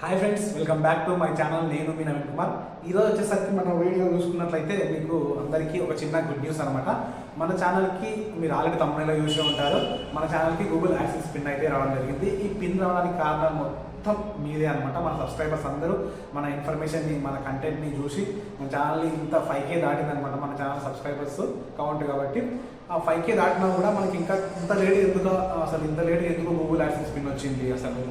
Hi friends welcome back to my channel నేను మీ నవీన్ కుమార్. ఈరోజు వచ్చేసరికి మనం వీడియో చూసుకున్నట్లయితే మీకు అందరికీ ఒక చిన్న గుడ్ న్యూస్ అనమాట మన ఛానల్కి మీరు ఆల్రెడీ తమిళలో చూసే ఉంటారు. మన ఛానల్కి గూగుల్ యాక్సెస్ పిన్ అయితే రావడం జరిగింది. ఈ పిన్ రావడానికి కారణం మొత్తం మీదే అనమాట మన సబ్స్క్రైబర్స్ అందరూ మన ఇన్ఫర్మేషన్ని మన కంటెంట్ని చూసి మన ఛానల్ని ఇంత ఫైవ్ కే దాటిందనమాట మన ఛానల్ సబ్స్క్రైబర్స్ కౌంట్ కాబట్టి. ఆ ఫైవ్ కే దాటినా కూడా మనకి ఇంకా ఇంత లేట్ ఎందుకు అసలు ఇంత లేట్ ఎందుకు గూగుల్ యాక్సెస్ పిన్ వచ్చింది అసలు?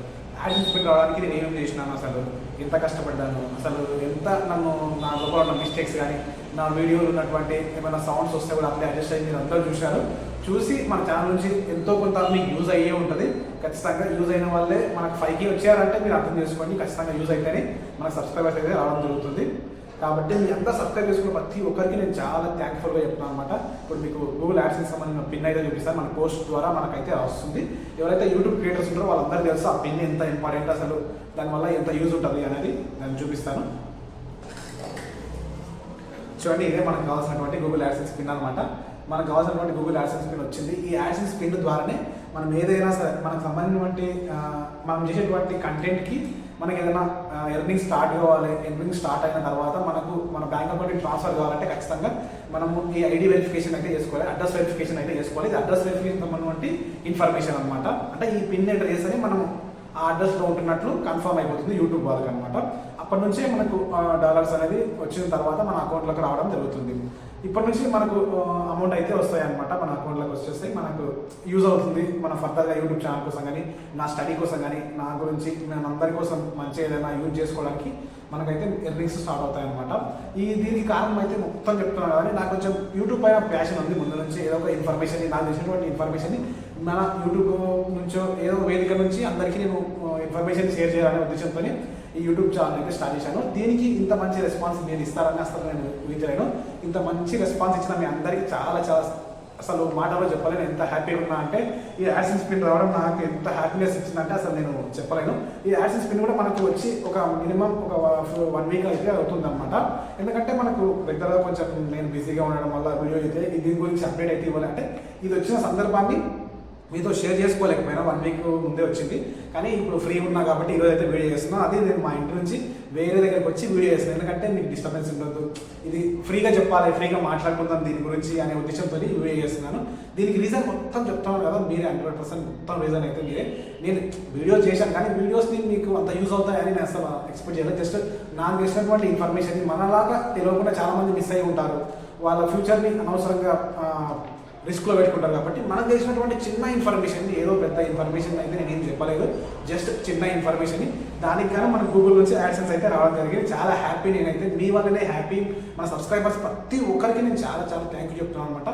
యాక్సెస్ పిన్ రావడానికి నేను ఏమేమి చేసినాను అసలు? ఎంత కష్టపడ్డాను? అసలు ఎంత నన్ను నా లోపల ఉన్న మిస్టేక్స్ కానీ నా వీడియోలు ఉన్నటువంటి ఏమైనా సౌండ్స్ వస్తే కూడా అప్పుడే అడ్జస్ట్ అయ్యి మీరు అందరూ చూశారు. చూసి మన ఛానల్ నుంచి ఎంతో కొంత మీకు యూజ్ అయ్యే ఉంటుంది. ఖచ్చితంగా యూజ్ అయిన వాళ్ళే మనకు ఫైవ్కి వచ్చారంటే మీరు అర్థం చేసుకోండి. ఖచ్చితంగా యూజ్ అయితేనే మనకు సబ్స్క్రైబర్స్ అయితే రావడం జరుగుతుంది. కాబట్టి మీ అంతా సబ్స్క్రైబ్ చేసుకున్న ప్రతి ఒక్కరికి నేను చాలా థ్యాంక్ఫుల్గా చెప్తున్నాను అనమాట ఇప్పుడు మీకు గూగుల్ యాడ్స్కి సంబంధించిన పిన్ అయితే చూపిస్తాను. మన పోస్ట్ ద్వారా మనకైతే వస్తుంది. ఎవరైతే యూట్యూబ్ క్రియేటర్స్ ఉంటారో వాళ్ళందరూ తెలుసు ఆ పిన్ ఎంత ఇంపార్టెంట్ అసలు దానివల్ల ఎంత యూజ్ ఉంటుంది అనేది నేను చూపిస్తాను. చూడండి ఇదే మనకు కావాల్సినటువంటి గూగుల్ యాడ్సెన్స్ పిన్ అనమాట మనకు కావాల్సినటువంటి గూగుల్ యాడ్సెన్స్ పిన్ వచ్చింది. ఈ యాడ్సెన్స్ పిన్ ద్వారానే మనం ఏదైనా సరే మనకు సంబంధించినటువంటి మనం చేసేటువంటి కంటెంట్కి మనకి ఏదైనా ఎర్నింగ్ స్టార్ట్ కావాలి ఎర్నింగ్ స్టార్ట్ అయిన తర్వాత మనకు మన బ్యాంక్ అకౌంట్కి ట్రాన్స్ఫర్ కావాలంటే ఖచ్చితంగా మనము ఈ ఐడి వెరిఫికేషన్ అయితే చేసుకోవాలి అడ్రస్ వెరిఫికేషన్ అయితే చేసుకోవాలి. ఇది అడ్రస్ వెరిఫికేషన్ సంబంధించి ఇన్ఫర్మేషన్ అనమాట అంటే ఈ పిన్ ఎంటర్ చేస్తే మనం ఆ అడ్రస్లో ఉంటున్నట్లు కన్ఫర్మ్ అయిపోతుంది యూట్యూబ్ వాళ్ళకి అనమాట అప్పటి నుంచే మనకు డాలర్స్ అనేది వచ్చిన తర్వాత మన అకౌంట్లోకి రావడం జరుగుతుంది. ఇప్పటి నుంచి మనకు అమౌంట్ అయితే వస్తాయి అనమాట మన అకౌంట్లోకి వచ్చేస్తే మనకు యూజ్ అవుతుంది మన ఫర్దర్గా యూట్యూబ్ ఛానల్ కోసం కానీ నా స్టడీ కోసం కానీ నా గురించి నేను అందరి కోసం మంచి ఏదైనా యూజ్ చేసుకోవడానికి మనకైతే ఎర్నింగ్స్ స్టార్ట్ అవుతాయి అనమాట ఈ దీనికి కారణం అయితే మొత్తం చెప్తున్నాను కానీ నాకు కొంచెం యూట్యూబ్ పైన ప్యాషన్ ఉంది. ముందు నుంచి ఏదో ఒక ఇన్ఫర్మేషన్ నాకు తెలిసినటువంటి ఇన్ఫర్మేషన్ మన యూట్యూబ్ నుంచో ఏదో వేదిక నుంచి అందరికీ నేను ఇన్ఫర్మేషన్ షేర్ చేయాలనే ఉద్దేశంతో ఈ యూట్యూబ్ ఛానల్ అయితే స్టార్ట్ చేశాను. దీనికి ఇంత మంచి రెస్పాన్స్ నేను ఇస్తారని అసలు నేను ఊహించలేను. ఇంత మంచి రెస్పాన్స్ ఇచ్చిన మీ అందరికీ చాలా చాలా అసలు మాటలో చెప్పలేను. ఎంత హ్యాపీగా ఉన్నా అంటే ఈ యాడ్సెన్స్ పిన్ రావడం నాకు ఎంత హ్యాపీనెస్ ఇచ్చిందంటే అసలు నేను చెప్పలేను. ఈ యాడ్సెన్స్ పిన్ కూడా మనకు వచ్చి ఒక మినిమం ఒక వన్ వీక్ అయితే అవుతుంది అనమాట ఎందుకంటే మనకు రెగ్యులర్గా కొంచెం నేను బిజీగా ఉండడం వల్ల వీడియో అయితే దీని గురించి అప్డేట్ అయితే ఇవ్వాలంటే ఇది వచ్చిన సందర్భాన్ని మీతో షేర్ చేసుకోలేకపోయినా వన్ వీక్ ముందే వచ్చింది. కానీ ఇప్పుడు ఫ్రీ ఉన్నా కాబట్టి ఈరోజు అయితే వీడియో చేస్తున్నాను అదే నేను మా ఇంటి నుంచి వేరే దగ్గరికి వచ్చి వీడియో చేస్తున్నాను ఎందుకంటే మీకు డిస్టర్బెన్స్ ఉండదు ఇది ఫ్రీగా చెప్పాలి ఫ్రీగా మాట్లాడుకుందాం దీని గురించి అనే ఉద్దేశంతో వీడియో చేస్తున్నాను. దీనికి రీజన్ మొత్తం చెప్తాను కదా. మీరే హండ్రెడ్ పర్సెంట్ మొత్తం రీజన్ అయితే మీరే. నేను వీడియో చేశాను కానీ వీడియోస్ని మీకు అంత యూజ్ అవుతాయని నేను అసలు ఎక్స్పెక్ట్ చేయలేదు. జస్ట్ నాకు తెలిసినటువంటి ఇన్ఫర్మేషన్ మనలాగా తెలియకుండా చాలామంది మిస్ అయి ఉంటారు. వాళ్ళ ఫ్యూచర్ని అనవసరంగా రిస్క్లో పెట్టుకుంటారు కాబట్టి మనకు తెలిసినటువంటి చిన్న ఇన్ఫర్మేషన్ ఏదో పెద్ద ఇన్ఫర్మేషన్ అయితే నేను ఏం చెప్పలేదు. జస్ట్ చిన్న ఇన్ఫర్మేషన్ దానికి కానీ మన గూగుల్ నుంచి యాడ్సెన్స్ అయితే రావడం జరిగింది. చాలా హ్యాపీ నేనైతే మీ వల్లనే హ్యాపీ మన సబ్స్క్రైబర్స్ ప్రతి ఒక్కరికి నేను చాలా చాలా థ్యాంక్ యూ చెప్తున్నాను అనమాట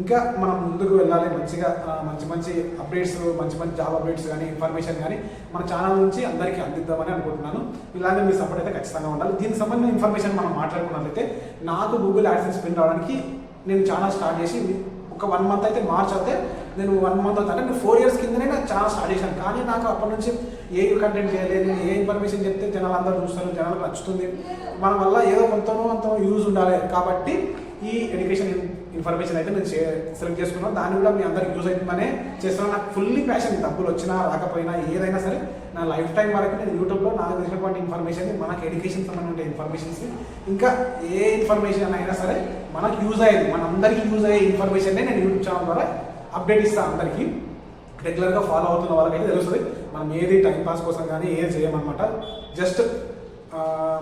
ఇంకా మనం ముందుకు వెళ్ళాలి. మంచిగా మంచి మంచి అప్డేట్స్ మంచి మంచి జాబ్ అప్డేట్స్ కానీ ఇన్ఫర్మేషన్ కానీ మన ఛానల్ నుంచి అందరికీ అందిద్దామని అనుకుంటున్నాను. ఇలాగే మీ సపోర్ట్ అయితే ఖచ్చితంగా ఉండాలి. దీనికి సంబంధించిన ఇన్ఫర్మేషన్ మనం మాట్లాడుకున్నట్లయితే నాకు గూగుల్ యాడ్సెన్స్ పిన్ రావడానికి నేను ఛానల్ స్టార్ట్ చేసి ఒక వన్ మంత్ అయితే మార్చ్ అయితే నేను వన్ మంత్ అవుతా అంటే నేను ఫోర్ ఇయర్స్ కిందనే నాకు చాలా స్టార్ట్ చేశాను. కానీ నాకు అప్పటి నుంచి ఏ కంటెంట్ చేయలేదు. నేను ఏ ఇన్ఫర్మేషన్ చెప్తే జనాలు అందరూ చూస్తారు జనాలకు నచ్చుతుంది. మన వల్ల ఏదో కొంతనో అంత యూజ్ ఉండాలి. కాబట్టి ఈ ఎడ్యుకేషన్ ఇన్ఫర్మేషన్ అయితే నేను సెలెక్ట్ చేసుకున్నాను. దాన్ని కూడా మీ అందరికి యూజ్ అవుతుందనే చేస్తున్నాను. నాకు ఫుల్లీ ప్యాషన్ డబ్బులు వచ్చినా రాకపోయినా ఏదైనా సరే నా లైఫ్ టైం వరకు నేను యూట్యూబ్లో నాకు తెలిసినటువంటి ఇన్ఫర్మేషన్ మనకు ఎడ్యుకేషన్ సంబంధించిన ఇన్ఫర్మేషన్స్ ఇంకా ఏ ఇన్ఫర్మేషన్ అయినా సరే మనకు యూజ్ అయ్యేది మనందరికీ యూజ్ అయ్యే ఇన్ఫర్మేషన్ నేను యూట్యూబ్ ఛానల్ ద్వారా అప్డేట్ ఇస్తాను అందరికీ. రెగ్యులర్గా ఫాలో అవుతున్న వాళ్ళకైతే తెలుస్తుంది. మనం ఏది టైం పాస్ కోసం కానీ ఏది చేయమన్నమాట. జస్ట్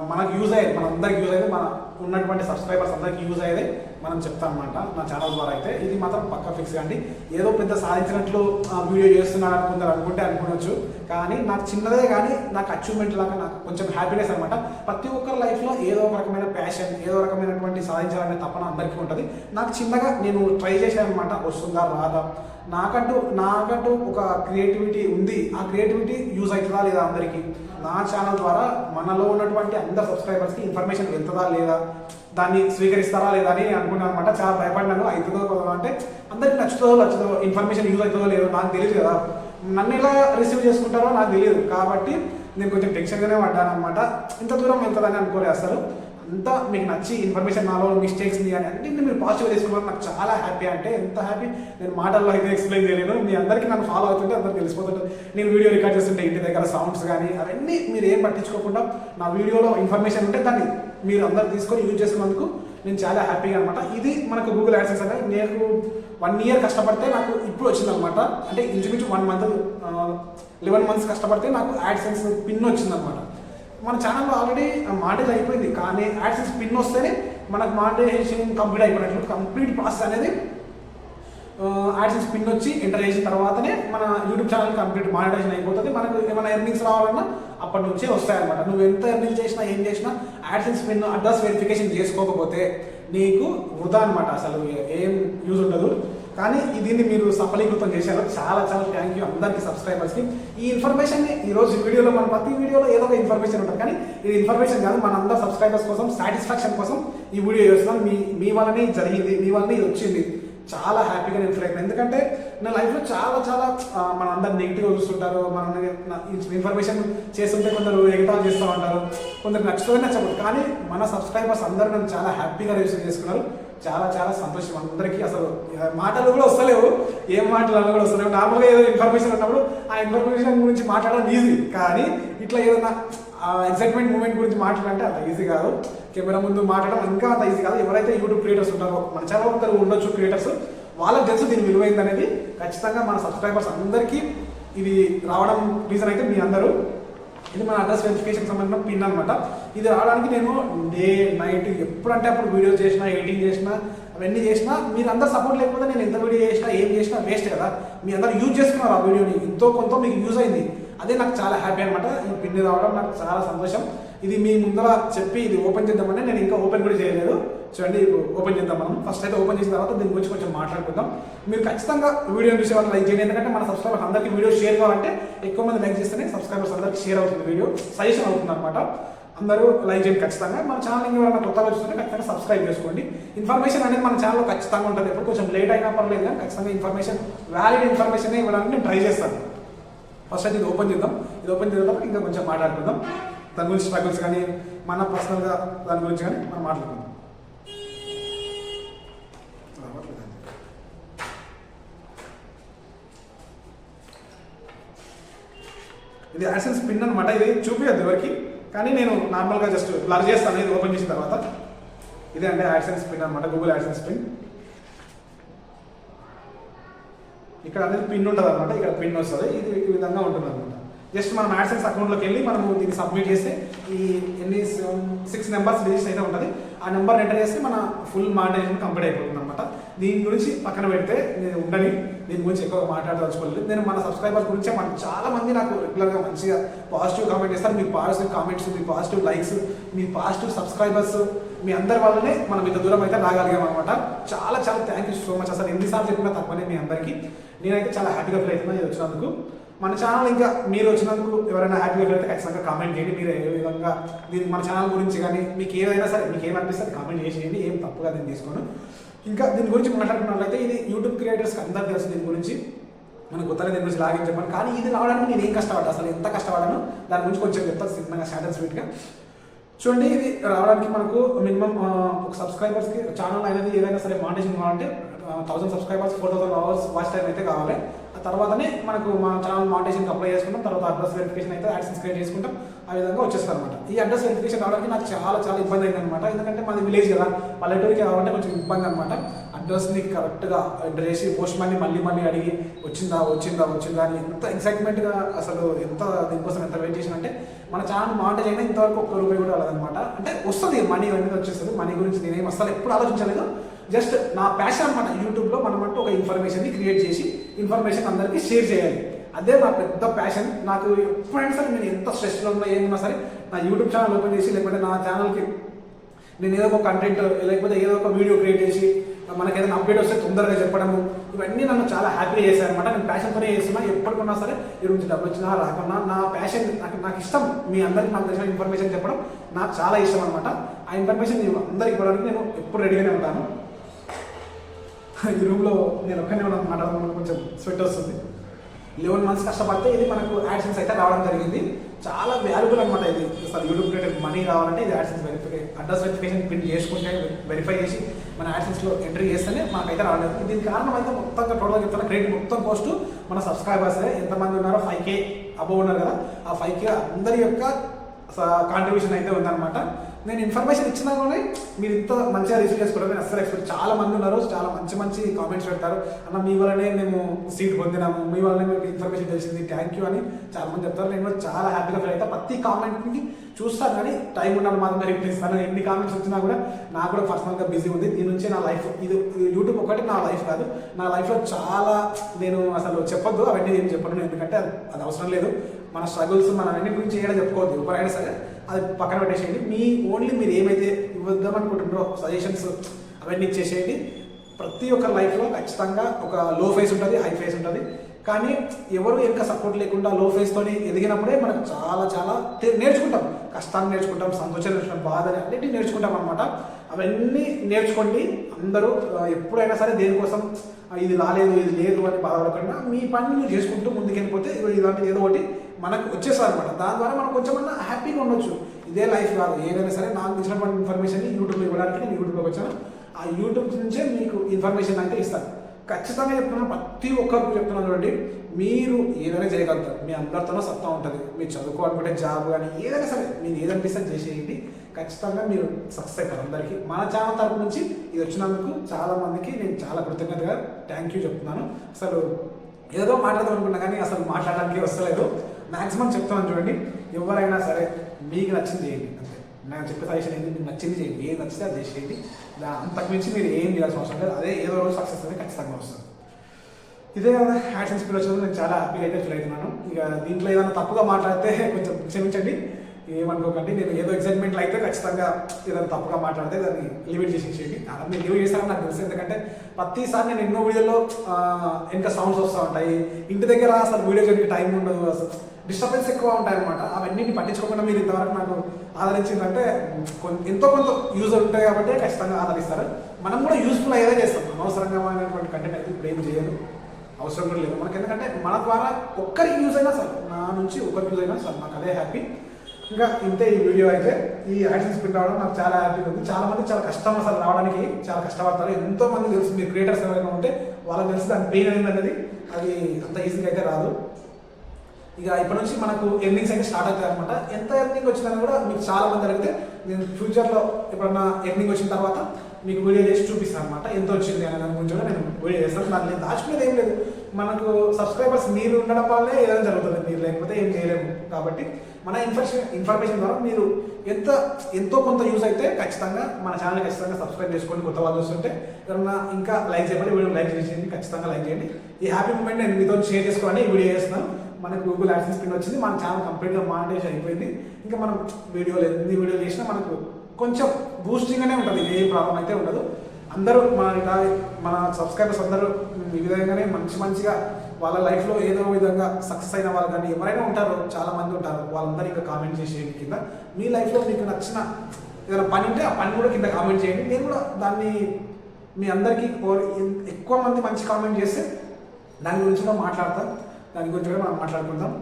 మనకు యూజ్ అయ్యేది మనందరికి యూజ్ అయ్యేది మన ఉన్నటువంటి సబ్స్క్రైబర్స్ అందరికి యూజ్ అయ్యేది మనం చెప్తాం అనమాట నా ఛానల్ ద్వారా అయితే. ఇది మాత్రం పక్క ఫిక్స్ అండి. ఏదో పెద్ద సాధించినట్లు వీడియో చేస్తున్నాను అనుకుంటారు అనుకుంటే అనుకోవచ్చు. కానీ నాకు చిన్నదే కానీ నాకు అచీవ్మెంట్ లాగా నాకు కొంచెం హ్యాపీనెస్ అనమాట ప్రతి ఒక్కరి లైఫ్లో ఏదో ఒక రకమైన ప్యాషన్ ఏదో రకమైనటువంటి సాధించాలనే తపన అందరికీ ఉంటుంది. నాకు చిన్నగా నేను ట్రై చేశాను అనమాట వస్తుందా రాదా? నాకంటూ నాకంటూ ఒక క్రియేటివిటీ ఉంది. ఆ క్రియేటివిటీ యూజ్ అవుతుందా లేదా అందరికీ? నా ఛానల్ ద్వారా మనలో ఉన్నటువంటి అందరు సబ్స్క్రైబర్స్కి ఇన్ఫర్మేషన్ వెళ్తుందా లేదా? దాన్ని స్వీకరిస్తారా లేదా అని అనుకున్నాను అనమాట చాలా భయపడినాను. అవుతుందో కదా అంటే అందరికి నచ్చుతుందో నచ్చుతుందో ఇన్ఫర్మేషన్ యూజ్ అవుతుందో లేదో నాకు తెలియదు కదా. నన్ను ఎలా రిసీవ్ చేసుకుంటారో నాకు తెలియదు కాబట్టి నేను కొంచెం టెన్షన్గానే పడ్డాను అనమాట ఇంత దూరం వెళ్తుందని అనుకోలేదు అసలు. అంతా మీకు నచ్చి ఇన్ఫర్మేషన్ నాలో మిస్టేక్స్ అని అన్నింటిని మీరు పాజిటివ్ తీసుకున్నారు నాకు చాలా హ్యాపీ అంటే ఎంత హ్యాపీ నేను మాటల్లో అయితే ఎక్స్ప్లెయిన్ చేయలేను. మీ అందరికీ నన్ను ఫాలో అవుతుంటే అందరికి తెలిసిపోతుంటుంది. నేను వీడియో రికార్డ్ చేస్తుంటే ఇంటి దగ్గర సౌండ్స్ కానీ అవన్నీ మీరు ఏం పట్టించుకోకుండా నా వీడియోలో ఇన్ఫర్మేషన్ ఉంటే దాన్ని మీరు అందరు తీసుకొని యూజ్ చేసుకున్నందుకు నేను చాలా హ్యాపీగా అనమాట ఇది మనకు గూగుల్ యాడ్సెన్స్ అనేది నేను వన్ ఇయర్ కష్టపడితే నాకు ఇప్పుడు వచ్చింది అనమాట అంటే ఇంచుమించు వన్ మంత్ లెవెన్ మంత్స్ కష్టపడితే నాకు యాడ్సెన్స్ పిన్ వచ్చిందనమాట మన ఛానల్లో ఆల్రెడీ మాండేజ్ అయిపోయింది. కానీ యాడ్సెన్స్ పిన్ వస్తేనే మనకు మాడేషన్ కంప్లీట్ అయిపోయినట్లు కంప్లీట్ ప్రాసెస్ అనేది యాడ్సెన్స్ పిన్ వచ్చి ఎంటర్ చేసిన తర్వాతనే మన యూట్యూబ్ ఛానల్ కంప్లీట్ మానిటైజేషన్ అయిపోతుంది. మనకు ఏమైనా ఎర్నింగ్స్ రావాలన్నా అప్పటి నుంచే వస్తాయన్నమాట. నువ్వు ఎంత ఎర్నింగ్ చేసినా ఏం చేసినా యాడ్సెన్స్ పిన్ అడ్రస్ వెరిఫికేషన్ చేసుకోకపోతే నీకు వృధా అనమాట అసలు ఏం యూజ్ ఉండదు. కానీ దీన్ని మీరు సఫలీకృతం చేశారు. చాలా చాలా థ్యాంక్ యూ అందరికీ సబ్స్క్రైబర్స్కి ఈ ఇన్ఫర్మేషన్ ఈ రోజు వీడియోలో మన ప్రతి వీడియోలో ఏదో ఒక ఇన్ఫర్మేషన్ ఉంటుంది. కానీ ఇది ఇన్ఫర్మేషన్ కాదు మన అందరూ సబ్స్క్రైబర్స్ కోసం సాటిస్ఫాక్షన్ కోసం ఈ వీడియో చేస్తున్నాను. మీ మీ వల్లనే జరిగింది మీ వల్లనే ఇది వచ్చింది. చాలా హ్యాపీగా నేను ఫీల్ అయినా ఎందుకంటే నా లైఫ్లో చాలా చాలా మన అందరు నెగిటివ్గా చూస్తుంటారు. మన ఇన్ఫర్మేషన్ చేస్తుంటే కొందరు ఎగతాలు చేస్తూ ఉంటారు. కొందరు నచ్చుతుంది నచ్చదు కానీ మన సబ్స్క్రైబర్స్ అందరూ నన్ను చాలా హ్యాపీగా రిసీవ్ చేసుకున్నారు. చాలా చాలా సంతోషం. అందరికీ అసలు మాటలు కూడా వస్తలేవు. ఏం మాటలు అన్న కూడా వస్తలేవు. నార్మల్గా ఏదో ఇన్ఫర్మేషన్ ఉన్నప్పుడు ఆ ఇన్ఫర్మేషన్ గురించి మాట్లాడడం ఈజీ కానీ ఇట్లా ఏదన్నా ఎక్సైట్మెంట్ మూమెంట్ గురించి మాట్లాడాలంటే అంత ఈజీ కాదు. కెమెరా ముందు మాట్లాడడం ఇంకా అంత ఈజీ కాదు. ఎవరైతే యూట్యూబ్ క్రియేటర్స్ ఉంటారో మన చాలా ఒకరు ఉండొచ్చు క్రియేటర్స్ వాళ్ళకి తెలుసు దీని విలువైంది అనేది ఖచ్చితంగా మన సబ్స్క్రైబర్స్ అందరికీ ఇది రావడం రీజన్ అయితే మీ అందరూ. ఇది మన అడ్రస్ వెరిఫికేషన్ సంబంధించిన పిన్ అనమాట ఇది రావడానికి నేను డే నైట్ ఎప్పుడంటే అప్పుడు వీడియో చేసినా ఎడిటింగ్ చేసినా అవన్నీ చేసినా మీరు అందరు సపోర్ట్ లేకపోతే నేను ఎంత వీడియో చేసినా ఏం చేసినా వేస్ట్ కదా. మీ అందరు యూజ్ చేసుకున్నారు ఆ వీడియోని ఎంతో కొంత మీకు యూజ్ అయింది. అదే నాకు చాలా హ్యాపీ అనమాట ఈ పిన్ రావడం నాకు చాలా సంతోషం. ఇది మీ ముందర చెప్పి ఇది ఓపెన్ చేద్దామని నేను ఇంకా ఓపెన్ కూడా చేయలేదు. చూడండి ఓపెన్ చేద్దాం మనం. ఫస్ట్ అయితే ఓపెన్ చేసిన తర్వాత దీని గురించి కొంచెం మాట్లాడుకుందాం. మీరు ఖచ్చితంగా వీడియో చూసే వాళ్ళు లైక్ చేయండి. ఎందుకంటే మన సబ్స్క్రైబర్స్ అందరికీ వీడియో షేర్ కావాలంటే ఎక్కువ మంది లైక్ చేస్తేనే సబ్స్క్రైబర్స్ అందరికీ షేర్ అవుతుంది వీడియో. సజెషన్ అవుతుంది అనమాట అందరూ లైక్ చేయండి ఖచ్చితంగా. మన ఛానల్ ఎవరైనా కొత్తగా చూస్తుంటే ఖచ్చితంగా సబ్స్క్రైబ్ చేసుకోండి. ఇన్ఫర్మేషన్ అనేది మన ఛానల్లో ఖచ్చితంగా ఉంటుంది. ఎప్పుడు కొంచెం లేట్ అయినా పర్లేదు కానీ ఖచ్చితంగా ఇన్ఫర్మేషన్ వ్యాలిడ్ ఇన్ఫర్మేషన్ ఇవ్వడానికి నేను ట్రై చేస్తాను. ఫస్ట్ అయితే ఇది ఓపెన్ చేద్దాం. ఇది ఓపెన్ చేసిన తర్వాత ఇంకా కొంచెం మాట్లాడుకుందాం. దాని గురించి స్ట్రగుల్స్ కానీ మన పర్సనల్గా దాని గురించి కానీ మనం మాట్లాడుకుందాం. ఇది యాక్సెన్స్ పిన్ అనమాట ఇది చూపించద్దు ఎవరికి కానీ నేను నార్మల్గా జస్ట్ బ్లర్ చేస్తాను. ఇది ఓపెన్ చేసిన తర్వాత. ఇదే అంటే యాక్సెన్స్ పిన్ అనమాట గూగుల్ యాడ్సెన్స్ పిన్ ఇక్కడ అనేది పిన్ ఉంటుంది అనమాట ఇక్కడ పిన్ వస్తుంది. ఇది ఈ విధంగా ఉంటుంది అనమాట జస్ట్ మనం యాడ్సెన్స్ అకౌంట్లోకి వెళ్ళి మనం దీన్ని సబ్మిట్ చేస్తే ఈ ఎన్ని సిక్స్ నెంబర్స్ రిజిస్టర్ అయితే ఉంటుంది. ఆ నెంబర్ ఎంటర్ చేస్తే మన ఫుల్ మానిటైజేషన్ కంప్లీట్ అయిపోతుంది అనమాట దీని గురించి పక్కన పెడితే నేను ఉండని. దీని గురించి ఎక్కువ మాట్లాడదలుచుకోలేదు. నేను మన సబ్స్క్రైబర్స్ గురించి మన చాలా మంది నాకు రెగ్యులర్గా మంచిగా పాజిటివ్ కామెంట్ చేస్తారు. మీ పాజిటివ్ కామెంట్స్ మీ పాజిటివ్ లైక్స్ మీ పాజిటివ్ సబ్స్క్రైబర్స్ మీ అందరి వల్లనే మనం ఇంత దూరం అయితే రాగలిగాం అనమాట చాలా చాలా థ్యాంక్ యూ సో మచ్ అసలు ఎన్నిసార్లు చెప్పినా తప్పనే మీ అందరికీ. నేనైతే చాలా హ్యాపీగా ఫీల్ అవుతున్నా ఇది వచ్చినందుకు. మన ఛానల్ ఇంకా మీరు వచ్చినందుకు ఎవరైనా హ్యాపీగా ఫీల్ అయితే ఖచ్చితంగా కామెంట్ చేయండి. మీరు ఏ విధంగా దీని మన ఛానల్ గురించి కానీ మీకు ఏదైనా సరే మీకు ఏమనిపిస్తే కామెంట్ చేసేయండి. ఏం తప్పుగా నేను తీసుకోను. ఇంకా దీని గురించి మాట్లాడుకున్నట్లయితే ఇది యూట్యూబ్ క్రియేటర్స్కి అందరికీ తెలుసు దీని గురించి. మనం కొత్తగా దీని గురించి లాగిన్ చెప్పాను కానీ ఇది రావడానికి నేను ఏం కష్టపడ్డా? అసలు ఎంత కష్టపడ్డాను? దాని గురించి కొంచెం చెప్తాను సిద్ధంగా షార్ట్ స్వీట్గా చూడండి ఇది రావడానికి మనకు మినిమం ఒక సబ్స్క్రైబర్స్కి ఛానల్ అనేది ఏదైనా సరే మానిటేషన్ కావాలంటే thousand subscribers four thousand hours watch time అయితే కావాలి. తర్వాతనే మనకు మా ఛానల్ మాటేషన్కి అప్లై చేసుకుంటాం తర్వాత అడ్రస్ వెరిఫికేషన్ అయితే యాడ్సెన్స్ క్రియేట్ చేసుకుంటాం ఆ విధంగా వచ్చేస్తారు అనమాట ఈ అడ్రస్ వెరిఫికేషన్ రావడానికి నాకు చాలా చాలా ఇబ్బంది అయింది అనమాట ఎందుకంటే మాది విలేజ్ కదా పల్లెటూరికి రావాలంటే కొంచెం ఇబ్బంది అనమాట అడ్రస్ని కరెక్ట్గా ఎంటర్ చేసి పోస్ట్ మ్యాన్ని మళ్ళీ మళ్ళీ అడిగి వచ్చిందా వచ్చిందా వచ్చిందా అని ఎంత ఎక్సైట్మెంట్గా అసలు ఎంత దీనికోసం ఎంత వెయిట్ చేసిన అంటే మన ఛానల్ మాటేజ్ అయినా ఇంతవరకు ఒక్క రూపాయి కూడా రాదనమాట అంటే వస్తుంది మనీ అనేది వచ్చేస్తుంది. మనీ గురించి నేనేం అసలు ఎప్పుడు ఆలోచించలేదు. జస్ట్ నా ప్యాషన్ అనమాట యూట్యూబ్లో మనం అంటూ ఒక ఇన్ఫర్మేషన్ని క్రియేట్ చేసి ఇన్ఫర్మేషన్ అందరికీ షేర్ చేయాలి. అదే నా పెద్ద ప్యాషన్ నాకు ఎప్పుడైనా సరే నేను ఎంత స్ట్రెస్లో ఉన్నా ఏమున్నా సరే నా యూట్యూబ్ ఛానల్ ఓపెన్ చేసి లేకపోతే నా ఛానల్కి నేను ఏదో ఒక కంటెంట్ లేకపోతే ఏదో ఒక వీడియో క్రియేట్ చేసి మనకి ఏదైనా అప్డేట్ వస్తే తొందరగా చెప్పడము ఇవన్నీ నన్ను చాలా హ్యాపీ చేశాయి అనమాట నేను ప్యాషన్తోనే చేస్తున్నా. ఎప్పటికున్నా సరే ఈ నుంచి డబ్బు వచ్చినా రాకున్నా నా ప్యాషన్ నాకు నాకు ఇష్టం మీ అందరికి నాకు తెలిసిన ఇన్ఫర్మేషన్ చెప్పడం నాకు చాలా ఇష్టం అనమాట ఆ ఇన్ఫర్మేషన్ నేను అందరికి ఇవ్వడానికి నేను ఎప్పుడు రెడీగానే ఉంటాను. ఈ రూమ్లో నేను ఒక్కనే ఉన్నాను మాట్లాడడం కొంచెం స్వెట్ వస్తుంది. లెవెన్ మంత్స్ కష్టపడితే ఇది మనకు యాడ్సెన్స్ అయితే రావడం జరిగింది. చాలా వాల్యుబుల్ అనమాట ఇది. అసలు యూట్యూబ్ రిలేటెడ్ మనీ రావాలంటే ఇది AdSense verify address verification print చేసుకుంటే వెరిఫై చేసి మన యాడ్సెన్స్లో ఎంట్రీ చేస్తేనే మనకైతే రావడం దీని కారణం అయితే మొత్తంగా టోటల్ చెప్తున్నా క్రెడిట్ మొత్తం పోస్ట్ మన సబ్స్క్రైబర్స్ ఎంతమంది ఉన్నారో ఫైవ్ కే అబవ్ ఉన్నారు కదా. ఆ ఫైవ్ కే అందరి యొక్క కాంట్రిబ్యూషన్ అయితే ఉందన్నమాట. నేను ఇన్ఫర్మేషన్ ఇచ్చినా కూడా మీరు ఇంత మంచిగా రిసీవ్ చేసుకోవడం నేను అస్సలు ఎక్స్పెక్ట్ చాలా మంది ఉన్నారు చాలా మంచి మంచి కామెంట్స్ పెడతారు. అన్న మీ వల్లనే మేము సీట్ పొందినాము మీ వల్లనే మీకు ఇన్ఫర్మేషన్ తెలిసింది థ్యాంక్ యూ అని చాలా మంది చెప్తారు. నేను కూడా చాలా హ్యాపీగా ఫీల్ అవుతా ప్రతి కామెంట్కి చూస్తాను కానీ టైం ఉన్నాను మాత్రం రిప్లై ఇస్తాను ఎన్ని కామెంట్స్ వచ్చినా కూడా నాకు కూడా పర్సనల్గా బిజీ ఉంది. దీని నుంచి నా లైఫ్ ఇది యూట్యూబ్ ఒకటి నా లైఫ్ కాదు. నా లైఫ్లో చాలా నేను అసలు చెప్పొద్దు అవన్నీ ఏం చెప్పను ఎందుకంటే అది అది అవసరం లేదు. మన స్ట్రగుల్స్ మన అన్ని గురించి ఏడా చెప్పుకోవద్దు. ఎవరైనా సరే అది పక్కన పెట్టేసేయండి. మీ ఓన్లీ మీరు ఏమైతే ఇవ్వద్దాం అనుకుంటున్నారో సజెషన్స్ అవన్నీ ఇచ్చేసేయండి. ప్రతి ఒక్క లైఫ్లో ఖచ్చితంగా ఒక లో ఫేస్ ఉంటుంది హై ఫేస్ ఉంటుంది. కానీ ఎవరు ఇంకా సపోర్ట్ లేకుండా లో ఫేస్తోని ఎదిగినప్పుడే మనకు చాలా చాలా నేర్చుకుంటాం. కష్టాన్ని నేర్చుకుంటాం సంతోషం నేర్చుకుంటాం బాధని అన్నిటి నేర్చుకుంటాం అనమాట అవన్నీ నేర్చుకోండి. అందరూ ఎప్పుడైనా సరే దేనికోసం ఇది రాలేదు ఇది లేదు అని బాధపడకుండా మీ పని మీరు చేసుకుంటూ ముందుకెళ్ళిపోతే ఇలాంటిది ఏదో ఒకటి మనకు వచ్చేసారనమాట అనమాట దాని ద్వారా మనం కొంచెమన్నా హ్యాపీగా ఉండొచ్చు. ఇదే లైఫ్ కాదు. ఏదైనా సరే నాకు ఇచ్చినటువంటి ఇన్ఫర్మేషన్ యూట్యూబ్లో ఇవ్వడానికి నేను యూట్యూబ్లోకి వచ్చాను. ఆ యూట్యూబ్ నుంచే మీకు ఇన్ఫర్మేషన్ అయితే ఇస్తాను. ఖచ్చితంగా చెప్తున్నాను ప్రతి ఒక్కరికి చెప్తున్నాను చూడండి. మీరు ఏదైనా చేయగలుగుతారు. మీ అందరితోనో సత్తా ఉంటుంది. మీరు చదువుకోవాలనుకుంటే జాబ్ కానీ ఏదైనా సరే మీరు ఏదనిపిస్తే చేసేయండి. ఖచ్చితంగా మీరు సక్సెస్ అవుతారు అందరికీ. మన ఛానల్ తరపు నుంచి ఇది వచ్చినందుకు చాలా మందికి నేను చాలా కృతజ్ఞతగా థ్యాంక్ యూ చెప్తున్నాను. అసలు ఏదో మాట్లాడదాం అనుకున్నా కానీ అసలు మాట్లాడడానికి వస్తలేదు. మ్యాక్సిమం చెప్తాను చూడండి. ఎవరైనా సరే మీకు నచ్చింది చేయండి అంతే. నేను చెప్పే సజెషన్ ఏంటి? మీకు నచ్చింది చేయండి. ఏది నచ్చితే అది చేసేయండి అంతకు మించి మీరు ఏం చేయాల్సిన అవసరం లేదు. అదే ఏదో రోజు సక్సెస్ అనేది ఖచ్చితంగా వస్తుంది. ఇదే కదా హ్యాట్స్ ఇన్స్పిరేషన్ వచ్చినందుకు నేను చాలా హ్యాపీగా అయితే ఫీల్ అవుతున్నాను. ఇక దీంట్లో ఏదైనా తప్పుగా మాట్లాడితే కొంచెం క్షమించండి. ఏమనుకోకండి నేను ఏదో ఎగ్జైట్మెంట్లో అయితే ఖచ్చితంగా ఏదైనా తప్పుగా మాట్లాడితే దాన్ని లిమిట్ చేసేసేయండి. అలా మీరు లిమిట్ చేస్తారని నాకు తెలుసు. ఎందుకంటే ప్రతిసారి నేను ఎన్నో వీడియోలో ఇంకా సౌండ్స్ వస్తూ ఉంటాయి. ఇంటి దగ్గర అసలు వీడియో చేయడానికి టైం ఉండదు. అసలు డిస్టర్బెన్స్ ఎక్కువ ఉంటాయి అనమాట అవన్నీ పట్టించుకోకుండా మీరు ఇంతవరకు నాకు ఆదరించిందంటే ఎంతో కొంత యూజ్ ఉంటాయి కాబట్టి ఖచ్చితంగా ఆదరిస్తారు. మనం కూడా యూస్ఫుల్ అయ్యేదే చేస్తాం. అనవసరంగా అయినటువంటి కంటెంట్ అయితే ఇప్పుడు ఏం చేయను అవసరం కూడా లేదు. మనకి ఎందుకంటే మన ద్వారా ఒక్కరికి యూజ్ అయినా సార్ నా నుంచి ఒకరికి యూజ్ అయినా సార్ నాకు అదే హ్యాపీ ఇంకా ఇంతే ఈ వీడియో అయితే ఈ యాక్షన్ స్పిన్ రావడం నాకు చాలా హ్యాపీగా ఉంది. చాలా మంది చాలా కష్టం అసలు రావడానికి చాలా కష్టపడతారు. ఎంతో మంది తెలుసు మీరు క్రియేటర్స్ ఎవరైనా ఉంటే వాళ్ళకి తెలిసి దాని పెయిన్ అనేది అది అంత ఈజీగా అయితే రాదు. ఇక ఇప్పటి నుంచి మనకు ఎర్నింగ్స్ అయితే స్టార్ట్ అవుతాయి అనమాట ఎంత ఎర్నింగ్ వచ్చిందని కూడా మీకు చాలా మంది అడిగితే నేను ఫ్యూచర్లో ఎప్పుడన్నా ఎర్నింగ్ వచ్చిన తర్వాత మీకు వీడియో చేసి చూపిస్తాను అనమాట ఎంత వచ్చింది అని దాని గురించి కూడా నేను వీడియో చేస్తాను. దాని నేను దాచుకునేది ఏం లేదు. మనకు సబ్స్క్రైబర్స్ మీరు ఉండడం వల్లనే ఏదైనా జరుగుతుంది. మీరు లేకపోతే ఏం చేయలేము. కాబట్టి మన ఇన్ఫర్మేషన్ ఇన్ఫర్మేషన్ ద్వారా మీరు ఎంత ఎంతో కొంత యూస్ అయితే ఖచ్చితంగా మన ఛానల్ ఖచ్చితంగా సబ్స్క్రైబ్ చేసుకోండి కొత్త వాళ్ళు చూస్తుంటే ఎవరన్నా ఇంకా లైక్ చేయమని వీడియో లైక్ చేసేయండి ఖచ్చితంగా లైక్ చేయండి. ఈ హ్యాపీ మూమెంట్ నేను మీతో షేర్ చేసుకోవాలని ఈ వీడియో చేస్తున్నాను మనకు గూగుల్ యాక్సెస్ పిన్ వచ్చింది మన ఛానల్ కంప్లీట్గా మానిటైజ్ అయిపోయింది. ఇంకా మనం వీడియోలు ఎన్ని వీడియోలు చేసినా మనకు కొంచెం బూస్టింగ్గానే ఉంటుంది ఏ ప్రాబ్లం అయితే ఉండదు. అందరూ మన ఇలా మన సబ్స్క్రైబర్స్ అందరూ ఈ విధంగానే మంచి మంచిగా వాళ్ళ లైఫ్లో ఏదో విధంగా సక్సెస్ అయిన వాళ్ళు కానీ ఎవరైనా ఉంటారో చాలా మంది ఉంటారు వాళ్ళందరూ ఇంకా కామెంట్ చేసేయండి కింద. మీ లైఫ్లో మీకు నచ్చిన ఏదైనా పని ఉంటే ఆ పని కూడా కింద కామెంట్ చేయండి. నేను కూడా దాన్ని మీ అందరికీ ఎక్కువ మంది మంచి కామెంట్ చేస్తే దాని గురించి కూడా మాట్లాడతాం. దాని గురించి కూడా మనం మాట్లాడుకుందాం.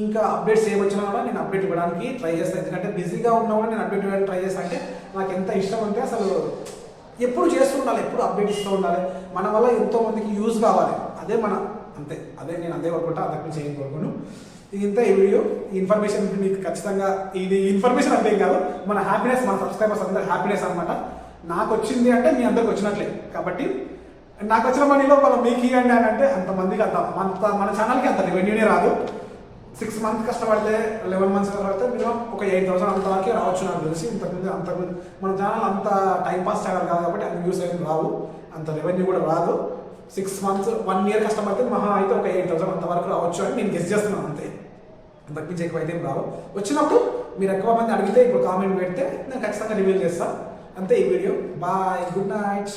ఇంకా అప్డేట్స్ ఏమొచ్చినా కూడా నేను అప్డేట్ ఇవ్వడానికి ట్రై చేస్తాను ఎందుకంటే బిజీగా ఉన్నా కూడా నేను అప్డేట్ ఇవ్వడానికి ట్రై చేస్తాను అంటే నాకు ఎంత ఇష్టం అంటే అసలు ఎప్పుడు చేస్తూ ఉండాలి ఎప్పుడు అప్డేట్ ఇస్తూ ఉండాలి. మన వల్ల ఎంతో మందికి యూజ్ కావాలి. అదే మన అంతే. అదే నేను అదే కోరుకుంటా అంతకు మించి ఏం కోరుకోను ఇది ఇంత ఈ వీడియో. ఈ ఇన్ఫర్మేషన్ మీకు ఖచ్చితంగా ఇది ఇన్ఫర్మేషన్ అంతే కాదు. మన హ్యాపీనెస్ మన సబ్స్క్రైబర్స్ అందరి హ్యాపీనెస్ అనమాట నాకు వచ్చింది అంటే మీ అందరికి వచ్చినట్లే. కాబట్టి నాకు వచ్చిన మనీలో మనం మీకు ఇవ్వండి అని అంటే అంతమందికి అంత అంత మన ఛానల్కి అంత రెవెన్యూనే రాదు. సిక్స్ మంత్స్ కష్టపడితే లెవెన్ మంత్స్ కష్టపడితే మినిమం ఒక ఎయిట్ థౌసండ్ అంత రావచ్చు నాకు తెలిసి. ఇంతకుముందు అంతకుముందు మన ఛానల్ అంత టైం పాస్ ఛానల్ కాదు కాబట్టి అంత వ్యూస్ ఏం రావు. అంత రెవెన్యూ కూడా రాదు. సిక్స్ మంత్స్ వన్ ఇయర్ కష్టపడితే మహా అయితే ఒక ఎయిట్ థౌసండ్ అంత వరకు రావచ్చు అని నేను గెస్ చేస్తున్నాను అంతే. తప్పించే ఎక్కువ అయితే ఏం రావు. వచ్చినప్పుడు మీరు ఎక్కువ మంది అడిగితే ఇప్పుడు కామెంట్ పెడితే నేను ఖచ్చితంగా రివ్యూ చేస్తాను అంతే ఈ వీడియో బాయ్ గుడ్ నైట్